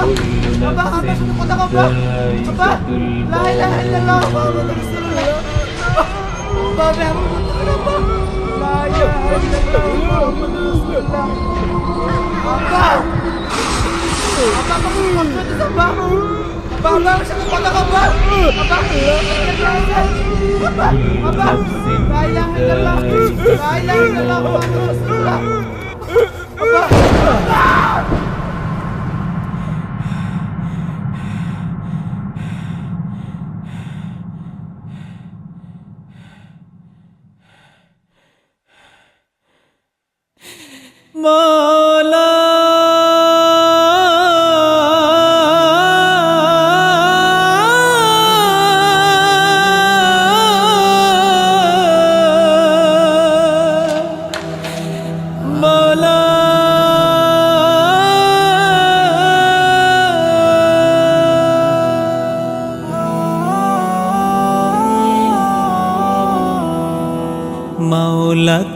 Aba! Aba! Aba! Sunukot ako ba? Aba! Lahay lahay na lang ako! Matagas na lang ako! Aba! May ako na lang ba? Lahay lahay na lang ako! Matagas na lang ako! Aba! Aba! Pagkakas na sa bako! Bala! Sunukot ako ba? Aba! Aba! Aba! Lahay lahay na lang! Lahay lahay na ako! Matagas na lang! Mom.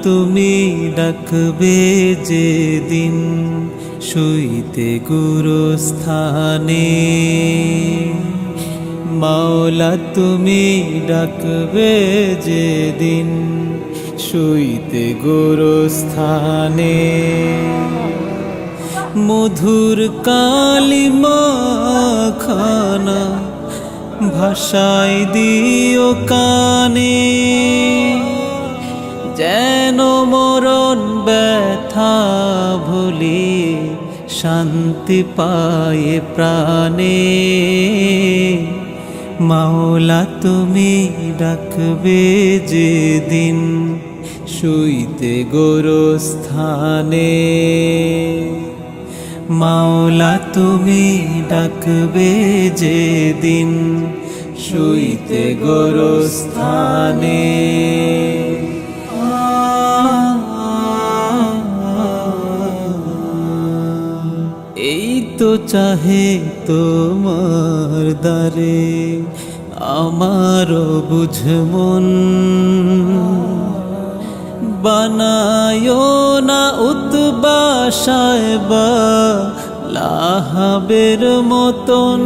তুমি ডাকবে যে দিন শুইতে গুরুস্থানে। মাওলা, তুমি ডাকবে যে দিন শুইতে গুরুস্থানে। মধুর কালিমা খানা ভাষায় দিও কানে। ব্যথা ভুলি শান্তি পায় প্রাণে। মাওলা, তুমি ডাকবে যে দিন শুইতে গোরস্থানে। মাওলা, তুমি ডাকবে যে দিন শুইতে গোরস্থানে। চাহে তোমার দ্বারে আমারও বুঝমন বানায় না উতবাসায় বা লাহাবের মতন।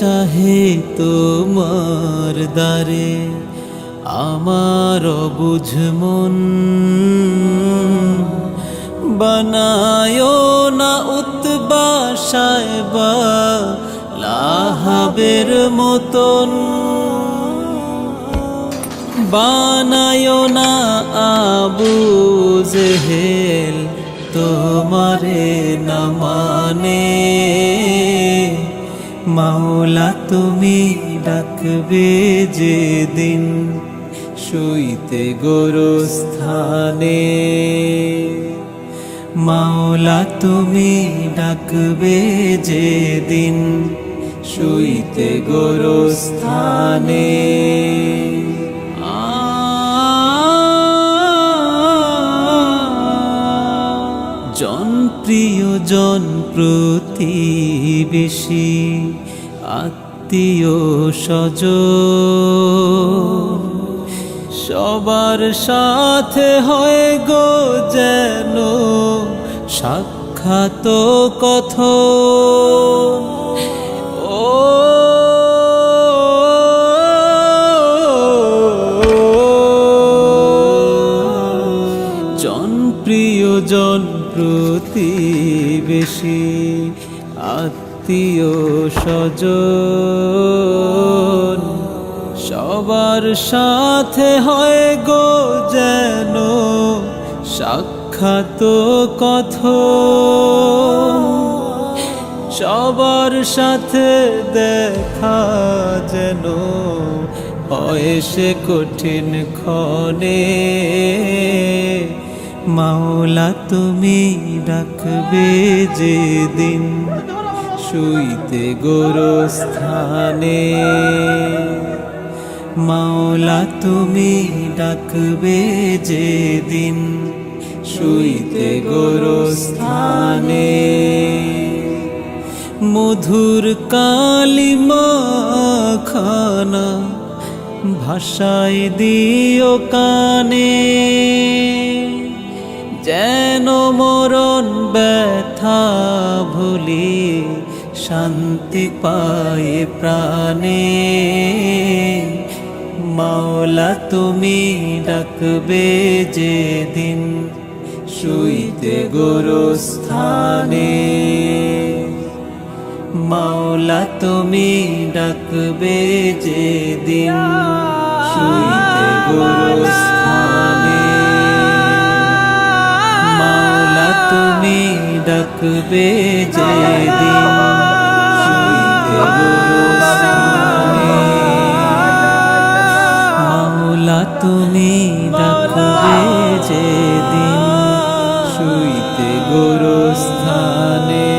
চাহে তোমার দ্বারে আমার বুঝমন বানায়ো না উতবাসায় বা লাহাবের মতন। বানায়ো না আবু জেহেল তোমারে না মানে। মাওলা, তুমি ডাকবে যে দিন শুইতে গোরস্থানে। মাওলা, তুমি ডাকবে যে দিন শুইতে গোরস্থানে। জন প্রিয় জন প্রতিবেশী আত্মীয় স্বজ সবার সাথে হয় গো যেন সাক্ষাৎ কথ জন প্রতিবেশী আত্মীয় স্বজ সবার সাথে হয় গো যেন সাক্ষাৎ কথ সবার সাথে দেখা যেন হয় সে কঠিন ক্ষণে। মাওলা, তুমি ডাকবে যে দিন শুইতে গোরস্থানে। মাওলা, তুমি ডাকবে যে দিন শুইতে গোরস্থানে। মধুর কালিমা খানা ভাষায় দিও কানে। যেন মরণ ব্যথা ভুলি শান্তি পায় প্রাণে। মাওলা, তুমি ডাকবে যে দিন শুইতে গোরস্থানে। মাওলা, তুমি ডাকবে যে দিন শুইতে গোরস্থানে। ডাকবে যেদিন মাওলা তুমি ডাকবে যেদিন শুইতে গোরস্থানে।